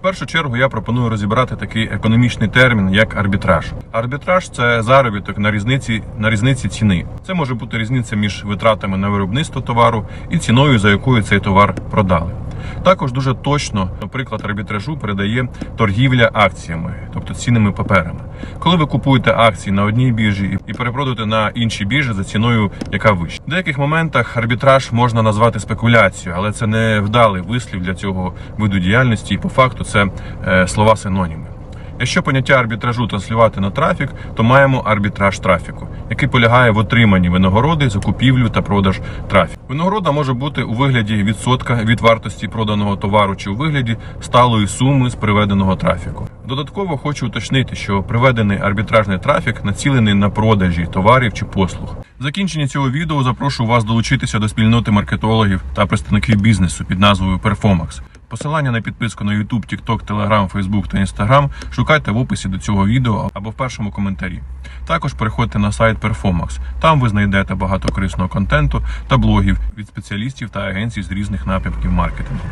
В першу чергу я пропоную розібрати такий економічний термін, як арбітраж. Арбітраж це заробіток на різниці на різниці ціни. Це може бути різниця між витратами на виробництво товару і ціною, за якою цей товар продали. Також дуже точно, наприклад, арбітражу передає торгівля акціями, тобто цінними паперами. Коли ви купуєте акції на одній біржі і перепродаєте на іншій біржі за ціною, яка вища. В деяких моментах арбітраж можна назвати спекуляцією, але це не вдалий вислів для цього виду діяльності, і по факту це е, слова синоніми. Якщо поняття арбітражу транслювати на трафік, то маємо арбітраж трафіку, який полягає в отриманні винагороди за купівлю та продаж трафіку. Винагорода може бути у вигляді відсотка від вартості проданого товару чи у вигляді сталої суми з приведеного трафіку. Додатково хочу уточнити, що приведений арбітражний трафік націлений на продажі товарів чи послуг. В закінченні цього відео запрошую вас долучитися до спільноти маркетологів та представників бізнесу під назвою Perfomax. Посилання на підписку на YouTube, TikTok, Telegram, Facebook та Instagram шукайте в описі до цього відео або в першому коментарі. Також переходьте на сайт Performax. Там ви знайдете багато корисного контенту та блогів від спеціалістів та агенцій з різних напрямків маркетингу.